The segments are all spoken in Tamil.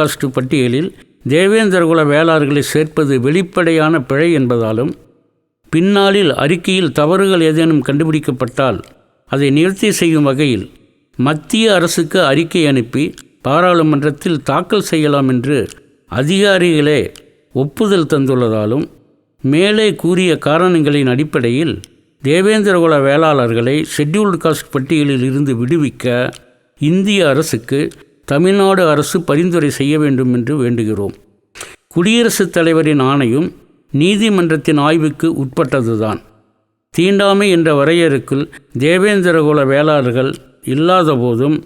பாட்காஸ்ட் காஸ்ட் பட்டியலில் தேவேந்திரகுல வேளாளர்களை சேர்ப்பது வெளிப்படையான பிழை என்பதாலும் பின்னாளில் அறிக்கையில் தவறுகள் ஏதேனும் கண்டுபிடிக்கப்பட்டால் அதை நிவர்த்தி செய்யும் வகையில் மத்திய அரசுக்கு அறிக்கை அனுப்பி பாராளுமன்றத்தில் தாக்கல் செய்யலாம் என்று அதிகாரிகளே ஒப்புதல் தந்துள்ளதாலும் மேலே கூறிய காரணங்களின் அடிப்படையில் தேவேந்திரகுல வேளாளர்களை ஷெட்யூல்டு காஸ்ட் பட்டியலில் இருந்து விடுவிக்க இந்திய அரசுக்கு தமிழ்நாடு அரசு பரிந்துரை செய்ய வேண்டும் என்று வேண்டுகிறோம். குடியரசுத் தலைவரின் ஆணையும் நீதிமன்றத்தின் ஆய்வுக்கு உட்பட்டதுதான். தீண்டாமை என்ற வரையறுக்குள் தேவேந்திரகுல வேளாளர்கள் இல்லாத போதும்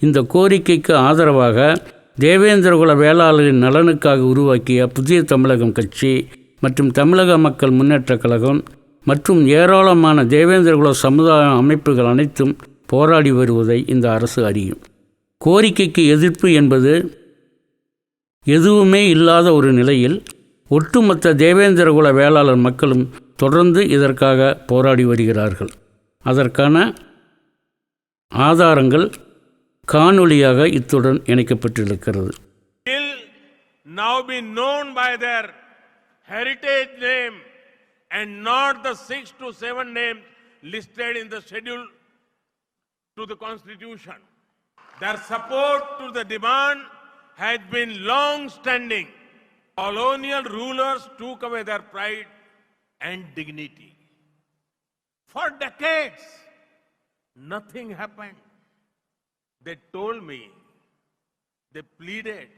இந்த கோரிக்கைக்கு ஆதரவாக தேவேந்திரகுல வேளாளரின் நலனுக்காக உருவாக்கிய புதிய தமிழகம் கட்சி மற்றும் தமிழக மக்கள் முன்னேற்றக் கழகம் மற்றும் ஏராளமான தேவேந்திரகுல சமுதாய அமைப்புகள் அனைத்தும் போராடி வருவதை இந்த அரசு அறியும். கோரிக்கைக்கு எதிர்ப்பு என்பது எதுவுமே இல்லாத ஒரு நிலையில் ஒட்டுமொத்த தேவேந்திரகுல வேளாளர் மக்களும் தொடர்ந்து இதற்காக போராடி வருகிறார்கள் அதற்கான ஆதாரங்கள் காணொளியாக இத்துடன் இணைக்கப்பட்டிருக்கிறது now be known by their heritage name and not the six to seven names listed in the schedule to the constitution. Their support to the demand has been long standing. Colonial rulers took away their pride and dignity. For decades, nothing happened. They told me they pleaded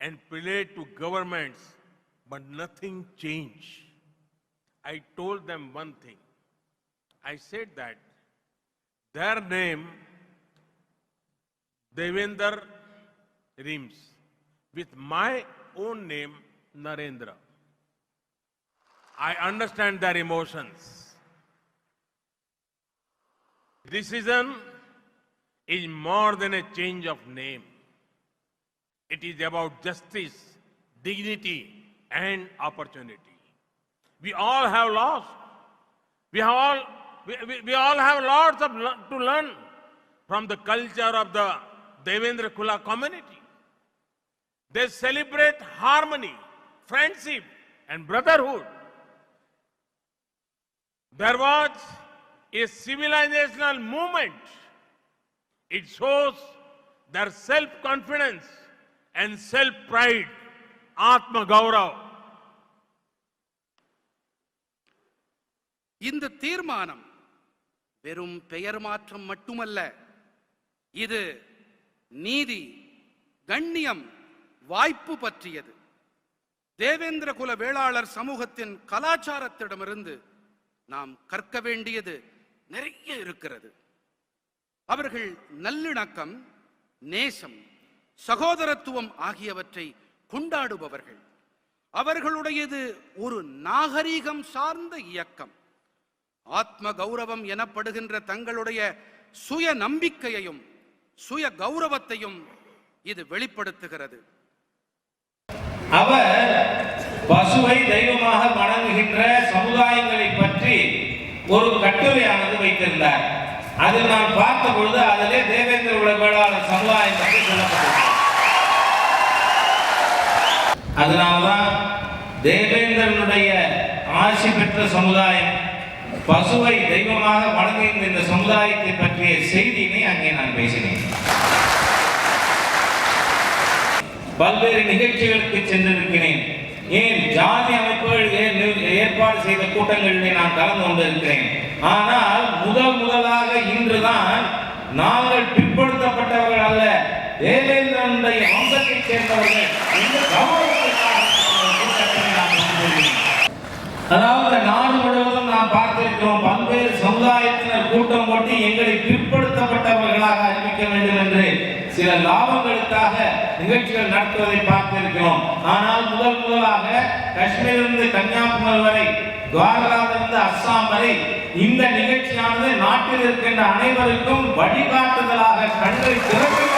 and prayed to governments, but nothing changed. I told them one thing. I said that their name, Devender, rhymes with my own name, Narendra. I understand their emotions. Decision is more than a change of name. It is about justice, dignity, and opportunity. We all have lost. We have all, we, we, we all have lots of to learn from the culture of the Devendra Kula community. They celebrate harmony, friendship, and brotherhood. There was a civilizational movement. It shows their self confidence and self pride, Atma Gaurav. இந்த தீர்மானம் வெறும் பெயர் மாற்றம் மட்டுமல்ல இது நீதி கண்ணியம் வாய்ப்பு பற்றியது. தேவேந்திர குல வேளாளர் சமூகத்தின் கலாச்சாரத்திடமிருந்து நாம் கற்க வேண்டியது நிறைய இருக்கிறது. அவர்கள் நல்லிணக்கம் நேசம் சகோதரத்துவம் ஆகியவற்றை கொண்டாடுபவர்கள். அவர்களுடையது ஒரு நாகரீகம் சார்ந்த இயக்கம். ஆத்ம கௌரவம் எனப்படுகின்ற தங்களுடைய சுய நம்பிக்கையையும் சுய கௌரவத்தையும் இது வெளிப்படுத்துகிறது. அவர் பசுவை தெய்வமாக வணங்குகின்ற சமுதாயங்களை பற்றி ஒரு கட்டுரையானது வைத்திருந்தார். அதில் நான் பார்த்த பொழுது அதிலே தேவேந்திர குல வேளாளர் சமுதாயம் பற்றி சொல்லப்பட்டது அதனால்தான் தேவேந்திரனுடைய ஆட்சி பெற்ற சமுதாயம் பசுவை தெய்வமாக வணங்குகின்ற இந்த சமுதாயத்தை பற்றிய செய்தியினை அங்கே நான் பேசினேன். பல்வேறு நிகழ்ச்சிகளுக்கு சென்றிருக்கிறேன். ஏன் ஜாதி அமைப்புகள் ஏற்பாடு செய்த கூட்டங்களிலே நான் கலந்து கொண்டிருக்கிறேன். ஆனால் முதல் முதலாக இன்றுதான் நாங்கள் பிற்படுத்தப்பட்டவர்கள் அல்ல தேவேந்திரனுடைய வம்சத்தைச் சேர்ந்தவர்கள். இந்த கௌரவத்திற்காக அதாவது நாடு முழுவதும் நாம் பார்த்திருக்கிறோம் பல்வேறு சமுதாயத்தினர் கூட்டம் போட்டு எங்களை பிற்படுத்தப்பட்டவர்களாக அறிவிக்க வேண்டும் என்று சில லாபங்களுக்காக நிகழ்ச்சிகள் நடத்துவதை பார்த்திருக்கிறோம். ஆனால் முதல் முதலாக காஷ்மீரிலிருந்து கன்னியாகுமரி வரை துவாரகாவிலிருந்து அஸ்ஸாம் வரை இந்த நிகழ்ச்சியானது நாட்டில் இருக்கின்ற அனைவருக்கும் வழிகாட்டுதலாக கண்களை திறக்கின்ற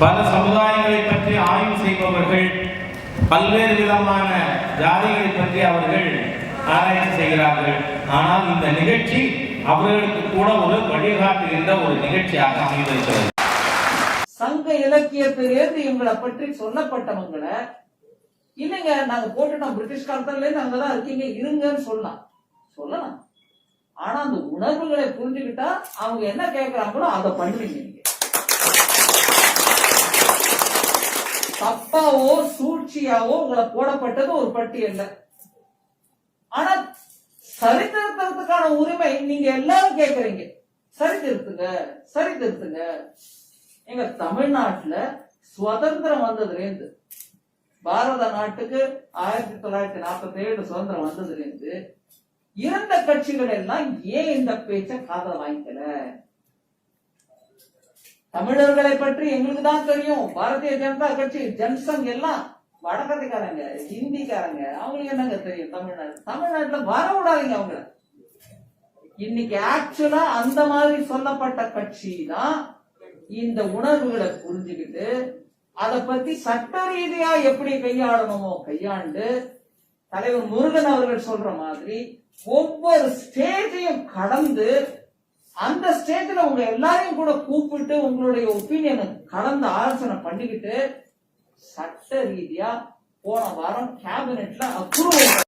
பல சமுதாயங்களை பற்றி ஆய்வு செய்பவர்கள் பல்வேறு விதமான ஜாதிகளை பற்றி அவர்கள் ஆராய்ச்சி செய்கிறார்கள். ஆனால் இந்த நிகழ்ச்சி அவர்களுக்கு கூட ஒரு வழிகாட்டுகின்ற ஒரு நிகழ்ச்சியாக அமைந்திருக்கிறது. சங்க இலக்கியத்திலிருந்து இவங்களை பற்றி சொல்லப்பட்டவங்களை இல்லைங்க நாங்க போட்டுட்டோம் பிரிட்டிஷ் காலத்துல இருந்து அங்கதான் இருக்கீங்க இருங்கன்னு சொல்லலாம். சொல்லலாம். ஆனா அந்த உணர்வுகளை புரிஞ்சுக்கிட்டா அவங்க என்ன கேட்கறாங்களோ அதை பண்ணுவீங்க நீங்க தப்பாவோ சூழ்ச்சியாவோ உங்களை போடப்பட்டது ஒரு பட்டியல்ல ஆனா சரித்திருத்துறதுக்கான உரிமை நீங்க எல்லாரும் கேக்குறீங்க. சரி திருத்துங்க சரி திருத்துங்க. எங்க தமிழ்நாட்டுல சுதந்திரம் வந்ததுல இருந்து பாரத நாட்டுக்கு ஆயிரத்தி தொள்ளாயிரத்தி நாற்பத்தி ஏழு சுதந்திரம் வந்ததுல இருந்து இருந்த கட்சிகள் எல்லாம் ஏன் இந்த பேச்ச காதல் வாங்கிக்கல? தமிழர்களை பற்றி எங்களுக்கு தான் தெரியும். பாரதிய ஜனதா கட்சி ஜன்சங் எல்லாம் வடகத்தைக்காரங்க ஹிந்திக்காரங்க. அவங்களுக்கு என்னங்க தெரியும் தமிழ்நாடு? தமிழ்நாட்டுல வர விடாதீங்க அவங்கள இன்னைக்கு ஆக்சுவலா அந்த மாதிரி சொல்லப்பட்ட கட்சி தான் இந்த உணர்வுகளை புரிஞ்சுக்கிட்டு அதை பத்தி சட்ட ரீதியா எப்படி கையாளணுமோ கையாண்டு தலைவர் முருகன் அவர்கள் சொல்ற மாதிரி ஒவ்வொரு ஸ்டேஜையும் கடந்து அந்த ஸ்டேஜ்ல உங்க எல்லாரையும் கூட கூப்பிட்டு உங்களுடைய ஒப்பீனியனை கலந்து ஆலோசனை பண்ணிக்கிட்டு சட்ட ரீதியா போன வாரம் கேபினெட்ல அப்ரூவல்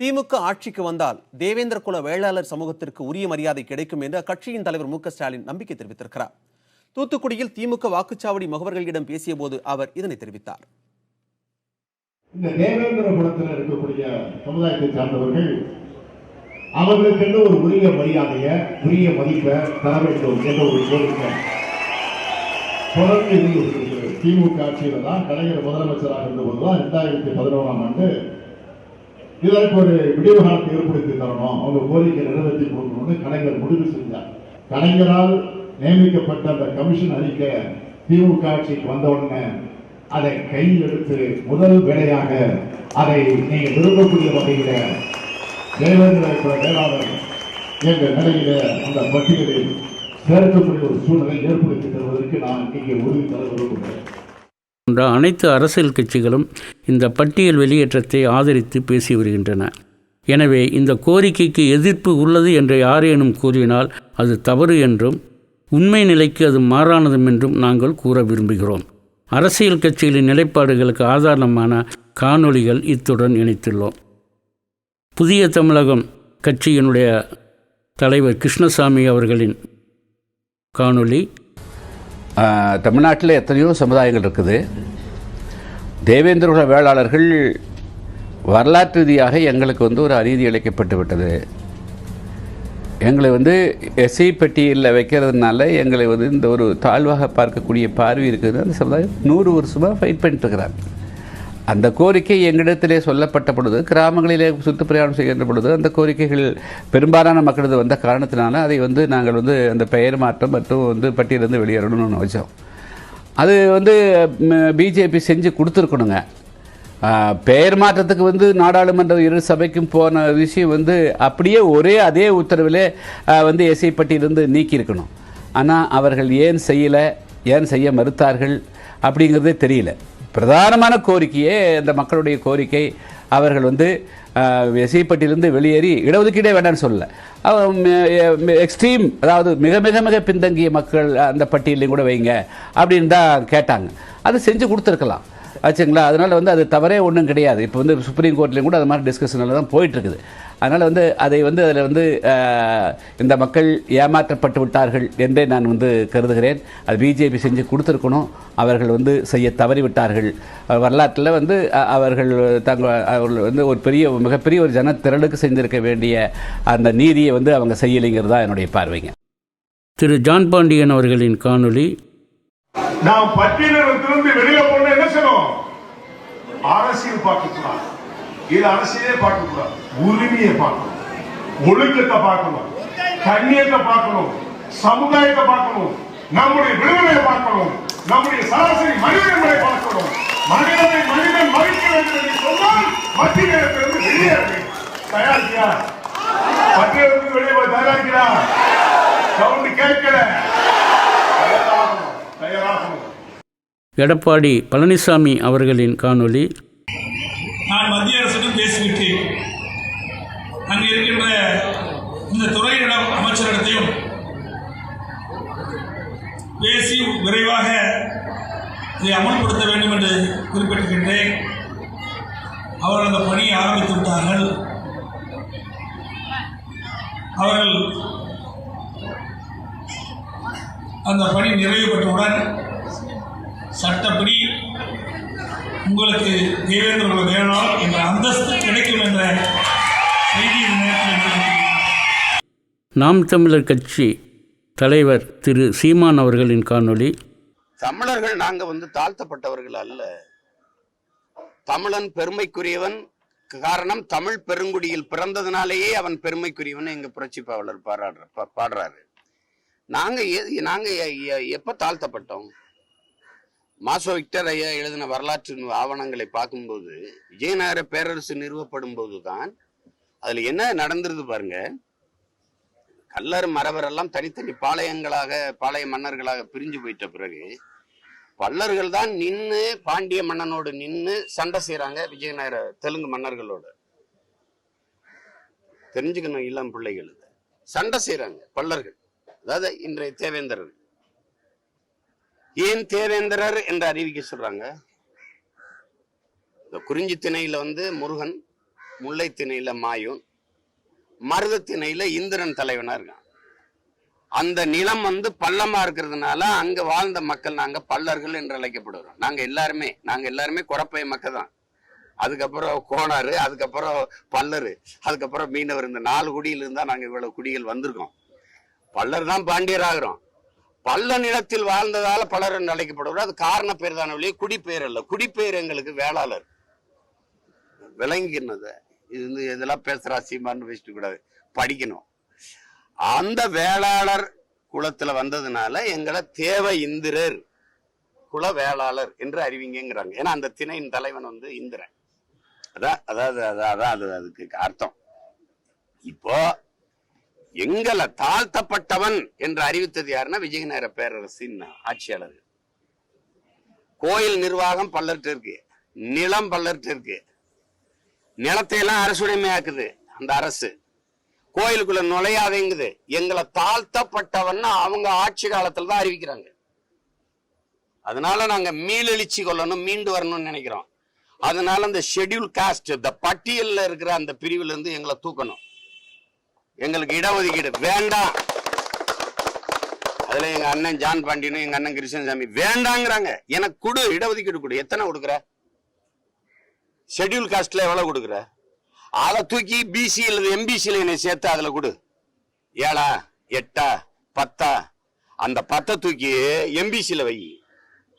திமுக ஆட்சிக்கு வந்தால் தேவேந்திர குல வேளாளர் சமூகத்திற்கு உரிய மரியாதை கிடைக்கும் என்று அக்கட்சியின் தலைவர் மு க ஸ்டாலின் நம்பிக்கை தெரிவித்திருக்கிறார். தூத்துக்குடியில் திமுக வாக்குச்சாவடி முகவர்களிடம் பேசியபோது அவர் இதனை தெரிவித்தார். இந்த தேவேந்திர குலத்தில் இருக்கக்கூடிய சமுதாயத்தை சார்ந்தவர்கள் அவர்களுக்கென்று ஒரு உரிய மரியாதையை உரிய மதிப்பை தர வேண்டும் என்ற ஒரு கோரிக்கை. தொடர்ந்து திமுக ஆட்சியில தான் கலைஞர் முதலமைச்சராக இருந்தபோதுதான் இரண்டாயிரத்தி பதினோராம் ஆண்டு இதற்கு ஒரு விடிவு காலத்தை ஏற்படுத்தி தரணும். அவங்க கோரிக்கை நிறைவேற்றி கொடுக்கணும்னு கலைஞர் முடிவு செஞ்சார். கலைஞரால் நியமிக்கப்பட்ட அந்த கமிஷன் அறிக்கை திமுக ஆட்சிக்கு வந்த உடனே அதை கையில் எடுத்து முதல் வேலையாக அதை நீங்க விரும்பக்கூடிய வகையில தேவேந்திர வேளாளர் எங்கள் நிலையில அந்த பட்டியலில் சேர்க்கக்கூடிய ஒரு சூழ்நிலை ஏற்படுத்தி தருவதற்கு நான் இங்கே உறுதி தர விரும்புகிறேன் போன்ற அனைத்து அரசியல் கட்சிகளும் இந்த பட்டியல் வெளியேற்றத்தை ஆதரித்து பேசி வருகின்றன. எனவே இந்த கோரிக்கைக்கு எதிர்ப்பு உள்ளது என்று யாரேனும் கூறினால் அது தவறு என்றும் உண்மை நிலைக்கு அது மாறானதும் என்றும் நாங்கள் கூற விரும்புகிறோம். அரசியல் கட்சிகளின் நிலைப்பாடுகளுக்கு ஆதாரமான காணொளிகள் இத்துடன் இணைத்துள்ளோம். புதிய தமிழகம் கட்சியினுடைய தலைவர் கிருஷ்ணசாமி அவர்களின் காணொளி. தமிழ்நாட்டில் எத்தனையோ சமுதாயங்கள் இருக்குது. தேவேந்திர வேளாளர்கள் வரலாற்று ரீதியாக எங்களுக்கு வந்து ஒரு அநீதி இழைக்கப்பட்டு விட்டது. எங்களை வந்து எஸ்ஐ பெட்டியில் வைக்கிறதுனால எங்களை வந்து இந்த ஒரு தாழ்வாக பார்க்கக்கூடிய பார்வை இருக்குது. அந்த சமுதாயம் நூறு வருஷமாக ஃபைட் பண்ணிட்டு இருக்கிறாங்க. அந்த கோரிக்கை எங்களிடத்திலே சொல்லப்பட்ட பொழுது கிராமங்களிலே சுற்றுப்பிரயாணம் செய்கின்ற பொழுது அந்த கோரிக்கைகள் பெரும்பாலான மக்களது வந்த காரணத்தினால அதை வந்து நாங்கள் வந்து அந்த பெயர் மாற்றம் மற்றும் வந்து பட்டியலிருந்து வெளியேறணும்னு வச்சோம். அது வந்து பிஜேபி செஞ்சு கொடுத்துருக்கணுங்க. பெயர் மாற்றத்துக்கு வந்து நாடாளுமன்ற இரு சபைக்கும் போன விஷயம் வந்து அப்படியே ஒரே அதே உத்தரவிலே வந்து எஸ்ஐ பட்டியலிருந்து நீக்கியிருக்கணும். ஆனால் அவர்கள் ஏன் செய்யலை ஏன் செய்ய மறுத்தார்கள் அப்படிங்கிறதே தெரியல. பிரதானமான கோரிக்கையே இந்த மக்களுடைய கோரிக்கை. அவர்கள் வந்து எஸ்ஐ வெளியேறி இடஒதுக்கீடே வேண்டாம்னு சொல்லல. எக்ஸ்ட்ரீம் அதாவது மிக மிக மிக பின்தங்கிய மக்கள் அந்த பட்டியலையும் கூட வைங்க அப்படின்னு தான் கேட்டாங்க. அது செஞ்சு கொடுத்துருக்கலாம். ஆச்சுங்களா? அதனால் வந்து அது தவறே ஒன்றும் கிடையாது. இப்போ வந்து சுப்ரீம் கோர்ட்லேயும் கூட அது மாதிரி டிஸ்கஷனில் தான் போயிட்டுருக்குது அதனால் வந்து அதை வந்து அதில் வந்து இந்த மக்கள் ஏமாற்றப்பட்டு விட்டார்கள் என்றே நான் வந்து கருதுகிறேன். அது பிஜேபி செஞ்சு கொடுத்துருக்கணும். அவர்கள் வந்து செய்ய தவறி விட்டார்கள். அஹ், வரலாற்றில் வந்து அவர்கள் தங்கள் அவர்கள் வந்து ஒரு பெரிய மிகப்பெரிய ஒரு ஜனத்திரளுக்கு செஞ்சிருக்க வேண்டிய அந்த நீதியை வந்து அவங்க செய்யலைங்கிறது தான் என்னுடைய பார்வைங்க. திரு ஜான் பாண்டியன் அவர்களின் காணொளி. நாம் பட்டியலிருந்து வெளியில போன என்ன செய்யணும்? அரசியல் பார்க்க கூடாது இது அரசியலே பார்க்க கூடாது உரிமையை பார்க்கணும். ஒழுக்கத்தை பார்க்கணும். கண்ணியத்தை பார்க்கணும். சமுதாயத்தை பார்க்கணும். நம்முடைய விடுதலையை பார்க்கணும். நம்முடைய சராசரி மனிதர்களை பார்க்கணும். மனிதனை மனிதன் மதிக்க வேண்டும் என்று சொன்னால் மத்திய நேரத்திலிருந்து வெளியேற வேண்டும் தயாரிக்கியா பட்டியலிருந்து வெளியே போய் தயாரிக்கிறா? சவுண்ட் கேட்கல. தயாராகணும். எடப்பாடி பழனிசாமி அவர்களின் காணொளி. நான் மத்திய பேசிவிட்டேன் அங்கு இருக்கின்ற இந்த துறையிடம் அமைச்சரிடத்தையும் பேசி விரைவாக இதை அமல்படுத்த வேண்டும் என்று குறிப்பிட்டிருக்கின்றேன். அவர்கள் அந்த பணியை ஆரம்பித்து விட்டார்கள். அவர்கள் அந்த பணி நிறைவு பெற்றவுடன் சட்டப்படி உங்களுக்கு தேவேந்திர குல வேளாளர் என்ற அந்தஸ்து கிடைக்கும் என்ற செய்தி. நாம் தமிழர் கட்சி தலைவர் திரு சீமான் அவர்களின் காணொளி. தமிழர்கள் நாங்க வந்து தாழ்த்தப்பட்டவர்கள் அல்ல. தமிழன் பெருமைக்குரியவன் காரணம் தமிழ் பெருங்குடியில் பிறந்ததுனாலேயே அவன் பெருமைக்குரியவன் எங்க புரட்சி பாவலர் பாராடுற பா- பாடுறாரு. நாங்க நாங்க எப்ப தாழ்த்தப்பட்டோம்? மாசோ விக்டர் ஐயா எழுதின வரலாற்று ஆவணங்களை பார்க்கும்போது விஜயநகர பேரரசு நிறுவப்படும் போதுதான் அதுல என்ன நடந்திருது பாருங்க. கல்லர் மறவர் எல்லாம் தனித்தனி பாளையங்களாக பாளைய மன்னர்களாக பிரிஞ்சு போயிட்ட பிறகு பல்லர்கள் தான் நின்னு பாண்டிய மன்னனோடு நின்னு சண்டை செய்கிறாங்க விஜயநகர தெலுங்கு மன்னர்களோட. தெரிஞ்சுக்கணும் இளம் பிள்ளைகள் சண்டை செய்கிறாங்க பல்லர்கள். அதாவது இன்றைய தேவேந்திரர்கள். ஏன் தேவேந்திரர் என்று அறிவிக்க சொல்றாங்க? இந்த குறிஞ்சி திணையில வந்து முருகன் முல்லை திணையில மாயூன் மருத திணையில இந்திரன் தலைவனா இருக்கான். அந்த நிலம் வந்து பள்ளமா இருக்கிறதுனால அங்க வாழ்ந்த மக்கள் நாங்க பல்லர்கள் என்று அழைக்கப்படுகிறோம். நாங்க எல்லாருமே நாங்க எல்லாருமே குறப்பைய மக்கள் தான். அதுக்கப்புறம் கோணாறு அதுக்கப்புறம் பல்லரு அதுக்கப்புறம் மீனவர். இந்த நாலு குடியில் இருந்தா நாங்க இவ்வளவு குடிகள் வந்திருக்கோம். பல்லர் தான் பாண்டியர் ஆகிறோம். பல்ல நிலத்தில் வாழ்ந்ததால பலர் என்று அழைக்கப்படுவார். அது காரண பேர் தானே குடிப்பெயர் அல்ல. குடிப்பெயர் எங்களுக்கு வேளாளர். விளங்கினது. இது வந்து இதெல்லாம் பேசுற சீமான்னு வச்சுட்டு கூடாது படிக்கணும். அந்த வேளாளர் குலத்துல வந்ததுனால எங்களை தேவ இந்திரர் குல வேளாளர் என்று அறிவிங்கிறாங்க ஏன்னா அந்த திணையின் தலைவன் வந்து இந்திரன். அதான் அதாவது அதான் அதான் அது அதுக்கு அர்த்தம். இப்போ எங்களை தாழ்த்தப்பட்டவன் என்று அறிவித்தது யாருன்னா விஜயநகர பேரரசின் ஆட்சியாளர். கோயில் நிர்வாகம் பல்லர்ட்டு இருக்கு. நிலம் பல்லர்ட்டு இருக்கு. நிலத்தை எல்லாம் அரசுடைமையாக்குது அந்த அரசு. கோயிலுக்குள்ள நுழையாதேங்குது. எங்களை தாழ்த்தப்பட்டவன் அவங்க ஆட்சி காலத்துல தான் அறிவிக்கிறாங்க. அதனால நாங்க மீளெழுச்சி கொள்ளணும் மீண்டு வரணும்னு நினைக்கிறோம். அதனால அந்த ஷெட்யூல் காஸ்ட் இந்த பட்டியல்ல இருக்கிற அந்த பிரிவுல இருந்து எங்களை தூக்கணும். எங்களுக்கு இடஒதுக்கீடு வேண்டாம். அதுல எங்க அண்ணன் ஜான் பாண்டியனும் எங்க அண்ணன் கிருஷ்ணசாமி வேண்டாங்கிறாங்க. எனக்கு கொடு இடஒதுக்கீடு கொடு. எத்தனை கொடுக்குற? ஷெட்யூல் காஸ்ட்ல எவ்வளவு கொடுக்குற? அதை தூக்கி பிசி அல்லது எம்பிசியில் என்னை சேர்த்து அதில் கொடு. ஏழா எட்டா பத்தா? அந்த பத்தை தூக்கி எம்பிசியில் வை.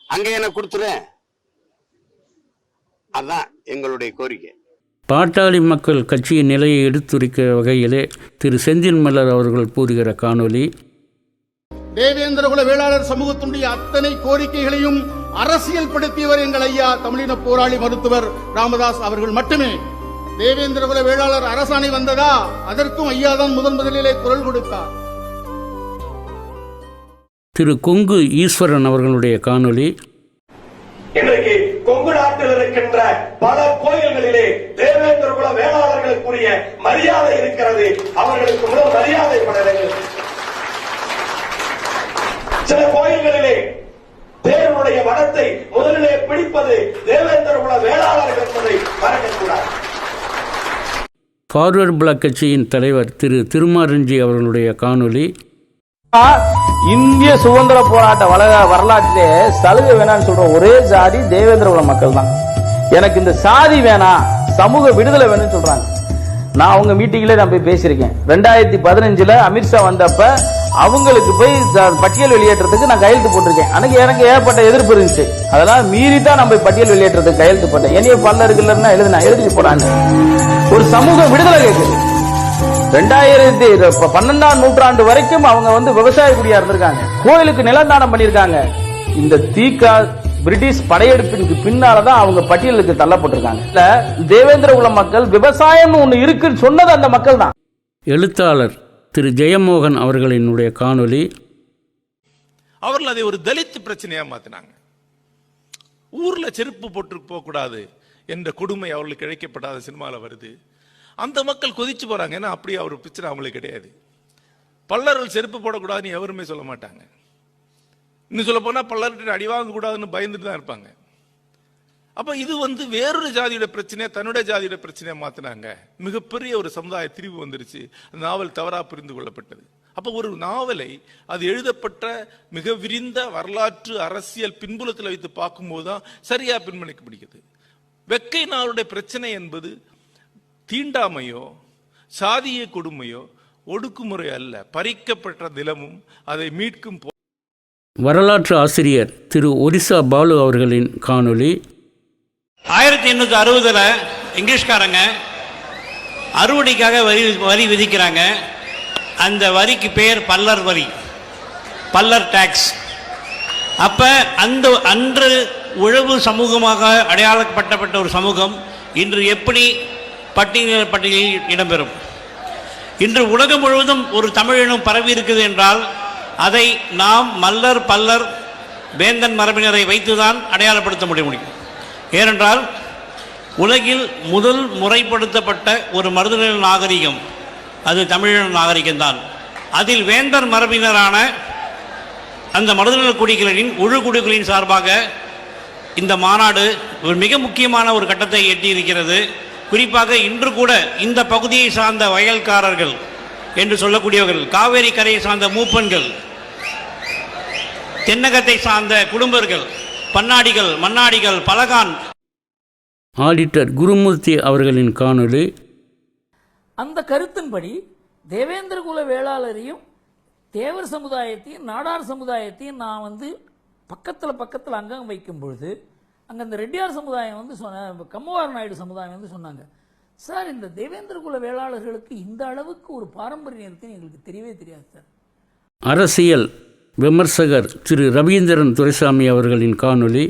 அங்கே என்ன கொடுத்துரு. அதான் எங்களுடைய கோரிக்கை. பாட்டாளி மக்கள் கட்சியின் நிலையை எடுத்துரைக்க வகையிலே திரு செந்தில் மல்லர் அவர்கள் கூறுகிற காணொளி. தேவேந்திரகுல வேளாளர் சமூகத்தினுடைய அத்தனை கோரிக்கைகளையும் அரசியல் படுத்தியவர் எங்கள் ஐயா தமிழின போராளி மருத்துவர் ராமதாஸ் அவர்கள் மட்டுமே. தேவேந்திரகுல வேளாளர் அரசாணை வந்ததா? அதற்கும் ஐயா தான் முதன் முதலிலே குரல் கொடுத்தார். திரு கொங்கு ஈஸ்வரன் அவர்களுடைய காணொளி. இன்றைக்கு கொங்கு நாட்டில் இருக்கின்ற பல கோயில்களிலே தேவேந்திர குல வேளாளர்களுக்குரிய மரியாதை இருக்கிறது. அவர்களுக்கு உள்ள மரியாதை படலைகள் சில கோயில்களிலே தேவனுடைய வனத்தை முதலிலே பிடிப்பது தேவேந்திர குல வேளாளர்கள் என்பதை மறக்கக்கூடாது. ஃபார்வர்ட் பிளாக் கட்சியின் தலைவர் திரு திருமாரஞ்சி அவர்களுடைய காணொலி இந்திய சுதந்திர போராட்ட வள வரலாற்றிலே சலுகை வேணாம்னு சொல்ற ஒரே ஜாதி தேவேந்திர குல மக்கள் தான் எனக்கு இந்த சாதி வேணாம் சமூக விடுதலை வேணும்னு சொல்றாங்க. நான் அவங்க மீட்டிங்ல நான் போய் பேசியிருக்கேன். ரெண்டாயிரத்தி பதினஞ்சுல அமித்ஷா வந்தப்ப அவங்களுக்கு போய் பட்டியல் வெளியேற்றத்துக்கு நான் கையெழுத்து போட்டிருக்கேன். அன்னைக்கு எனக்கு ஏற்பட்ட எதிர்ப்பு இருந்துச்சு. அதெல்லாம் மீறி தான் நான் போய் பட்டியல் வெளியேற்றத்துக்கு கையெழுத்து போட்டேன். என்னைய பல்ல இருக்குல்லன்னா எழுதுனா எழுதிட்டு போறாங்க ஒரு சமூக விடுதலை கேட்குது ரெண்டாயிரத்தி ப- பன்னெண்டாம் நூற்றாண்டு வரைக்கும் அவங்க வந்து விவசாய குடியா இருந்திருக்காங்க. கோயிலுக்கு நிலம் தானம் பண்ணிருக்காங்க இந்த தீக்கா பிரிட்டிஷ் படையெடுப்பிற்கு பின்னாலதான் அவங்க பட்டியலுக்கு தள்ளப்பட்டிருக்காங்க. இல்ல தேவேந்திர குல மக்கள் விவசாயம்னு ஒண்ணு இருக்குன்னு சொன்னது அந்த மக்கள் தான். எழுத்தாளர் திரு ஜெயமோகன் அவர்களினுடைய காணொளி. அவர்கள் அதை ஒரு தலித் பிரச்சனையா மாத்தினாங்க. ஊர்ல செருப்பு போட்டு போக கூடாது என்ற கொடுமை அவர்களுக்கு இழைக்கப்படாத சினிமால வருது. அந்த மக்கள் கொதிச்சு போறாங்க. ஏன்னா அப்படி அவர் பிரச்சனை அவங்களுக்கு கிடையாது. பல்லர்கள் செருப்பு போடக்கூடாதுன்னு எவருமே சொல்ல மாட்டாங்க. இன்னும் சொல்ல போனா பல்லர்கிட்ட அடி வாங்கக்கூடாதுன்னு பயந்துட்டு தான் இருப்பாங்க. அப்ப இது வந்து வேறொரு ஜாதியோட பிரச்சனையை தன்னுடைய ஜாதியோட பிரச்சனையை மாத்தினாங்க. மிகப்பெரிய ஒரு சமுதாய திரிவு வந்துருச்சு. அந்த நாவல் தவறா புரிந்து கொள்ளப்பட்டது. அப்ப ஒரு நாவலை அது எழுதப்பட்ட மிக விரிந்த வரலாற்று அரசியல் பின்புலத்தில் வைத்து பார்க்கும்போது தான் சரியா பின்மணிக்க முடியுது வெக்கை நாளுடைய பிரச்சனை என்பது தீண்டாமையோ சாதிய கொடுமையோ ஒடுக்குமுறை அல்ல. பறிக்கப்பட்ட நிலமும் அதை மீட்கும் போ- வரலாற்று ஆசிரியர் திரு ஒரிசா பாலு அவர்களின் காணொளி. ஆயிரத்தி எண்ணூற்றி அறுபதில் இங்கிலீஷ்காரங்க அறுவடைக்காக வரி வரி விதிக்கிறாங்க. அந்த வரிக்கு பேர் பல்லர் வரி. பல்லர் டேக்ஸ் அப்போ அந்த அன்று உழவு சமூகமாக அடையாளப்பட்டப்பட்ட ஒரு சமூகம் இன்று எப்படி பட்டியல் பட்டியலில் இடம்பெறும். இன்று உலகம் முழுவதும் ஒரு தமிழினம் பரவி இருக்குது என்றால் அதை நாம் மல்லர் பல்லர் வேந்தன் மரபினரை வைத்துதான் அடையாளப்படுத்த முடிய முடியும். ஏனென்றால் உலகில் முதல் முறைப்படுத்தப்பட்ட ஒரு மருதநில நாகரிகம் அது தமிழின நாகரிகம்தான். அதில் வேந்தர் மரபினரான அந்த மருதநில குடிகளின் உழு குடிகளின் சார்பாக இந்த மாநாடு ஒரு மிக முக்கியமான ஒரு கட்டத்தை எட்டியிருக்கிறது. குறிப்பாக இன்று கூட இந்த பகுதியை சார்ந்த வயல்காரர்கள் என்று சொல்லக்கூடியவர்கள் காவேரி கரையை சார்ந்த மூப்பன்கள் தென்னகத்தை சார்ந்த குடும்பர்கள் பன்னாடிகள் மன்னாடிகள் பலகான். ஆடிட்டர் குருமூர்த்தி அவர்களின் காணொளி. அந்த கருத்தின்படி தேவேந்திர குல வேளாளரையும் தேவர் சமுதாயத்தையும் நாடார் சமுதாயத்தையும் நான் வந்து பக்கத்தில் பக்கத்தில் அங்கம் வைக்கும் பொழுது அங்கே இந்த ரெட்டியார் சமுதாயம் வந்து சொன்ன கம்மவார நாயுடு சமுதாயம் வந்து சொன்னாங்க. சார் இந்த தேவேந்திர குல வேளாளர்களுக்கு இந்த அளவுக்கு ஒரு பாரம்பரியம் இருக்குன்னு எங்களுக்கு தெரியவே தெரியாது சார். அரசியல் விமர்சகர் திரு ரவீந்திரன் துரைசாமி அவர்களின் காணொளி.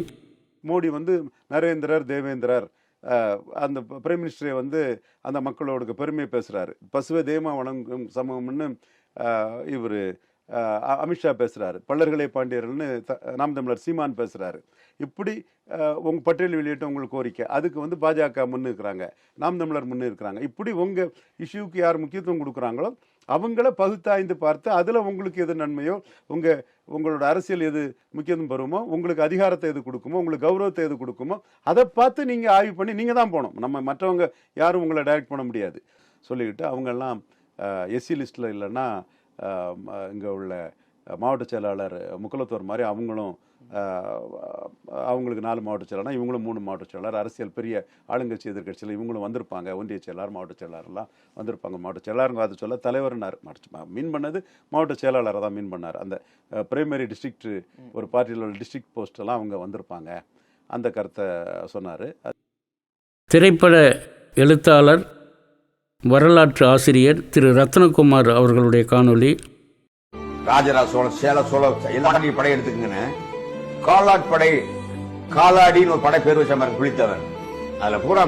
மோடி வந்து நரேந்திரர் தேவேந்திரர் அந்த பிரைம் மினிஸ்டரை வந்து அந்த மக்களோட பெருமை பேசுகிறாரு பசுவை தெய்வமா வணங்கும் சமூகம்னு இவர் அமித்ஷா பேசுகிறாரு பல்லர்களே பாண்டியர்கள்னு த- நாம் தமிழர் சீமான் பேசுகிறாரு இப்படி உங்கள் பட்டியல் வெளியிட்ட உங்களுக்கு கோரிக்கை அதுக்கு வந்து பாஜக முன்னிருக்கிறாங்க. நாம் தமிழர் முன்னிருக்கிறாங்க. இப்படி உங்கள் இஷ்யூக்கு யார் முக்கியத்துவம் கொடுக்குறாங்களோ அவங்கள பகுத்தாய்ந்து பார்த்து அதில் உங்களுக்கு எது நன்மையோ உங்கள் உங்களோட அரசியல் எது முக்கியத்துவம் பெறுமோ உங்களுக்கு அதிகாரத்தை எது கொடுக்குமோ உங்களுக்கு கௌரவத்தை எது கொடுக்குமோ அதை பார்த்து நீங்கள் ஆய்வு பண்ணி நீங்கள் தான் போகணும். நம்ம மற்றவங்க யாரும் உங்களை டைரக்ட் பண்ண முடியாது. சொல்லிக்கிட்டு அவங்கெல்லாம் எஸ்சி லிஸ்ட்டில் இல்லைன்னா இங்கே உள்ள மாவட்ட செயலாளர் முக்கலத்தோர் மாதிரி அவங்களும் அவங்களுக்கு நாலு மாவட்ட செயலாளர் இவங்களும் மூணு மாவட்ட செயலாளர். அரசியல் பெரிய ஆளுங்கட்சி எதிர்கட்சியில் இவங்களும் வந்திருப்பாங்க. ஒன்றிய செயலாளர் மாவட்ட செயலாளர்லாம் வந்திருப்பாங்க. மாவட்ட செயலாளருங்க அதை சொல்ல தலைவர்னார். மீன் பண்ணது மாவட்ட செயலாளரை தான் மீன் பண்ணார். அந்த பிரைமரி டிஸ்ட்ரிக்ட் ஒரு பார்ட்டியில் உள்ள டிஸ்ட்ரிக்ட் போஸ்டெல்லாம் அவங்க வந்திருப்பாங்க. அந்த கருத்தை சொன்னார். திரைப்பட எழுத்தாளர் வரலாற்று ஆசிரியர் திரு ரத்னகுமார் அவர்களுடைய காணொளி. ராஜராஜ சோழன் சேல சோழ எல்லா படை எடுத்துக்கங்கன்னு காலாட் படை காலாடின்னு ஒரு படை பேர் வச்ச பிடித்தவன் அதுல பூரா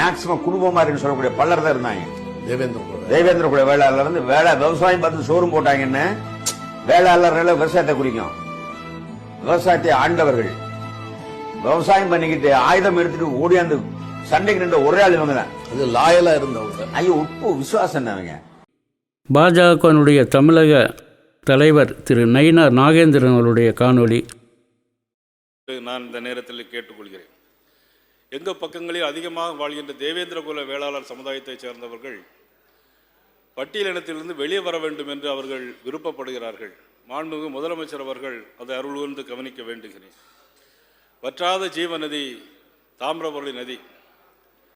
மேக்சிமம் குடும்பமாரின்னு சொல்லக்கூடிய பல்லர் தான் இருந்தாங்க. தேவேந்திர தேவேந்திர குல வேளாளர் இருந்து வேலை விவசாயம் பார்த்து சோறும் போட்டாங்கன்னு வேளாளர்கள் விவசாயத்தை குறிக்கும் விவசாயத்தை ஆண்டவர்கள். விவசாயம் பண்ணிக்கிட்டு ஆயுதம் எடுத்துட்டு ஓடியாந்து சண்டைக்கு நின்ற ஒரே ஆள் இவங்க தான். அது லாயலா இருந்தவங்க. ஐயோ உப்பு விசுவாசம் அவங்க பாஜகவினுடைய தமிழக தலைவர் திரு நயினார் நாகேந்திரன் அவருடைய காணொளி. நான் இந்த நேரத்தில் கேட்டுக்கொள்கிறேன். எங்கள் பக்கங்களில் அதிகமாக வாழ்கின்ற தேவேந்திர குல வேளாளர் சமுதாயத்தைச் சேர்ந்தவர்கள் பட்டியலினத்திலிருந்து வெளியே வர வேண்டும் என்று அவர்கள் விருப்பப்படுகிறார்கள். மாண்புமிகு முதலமைச்சர் அவர்கள் அதை அருள்கூர்ந்து கவனிக்க வேண்டுகிறேன். வற்றாத ஜீவநதி தாமிரபரணி நதி.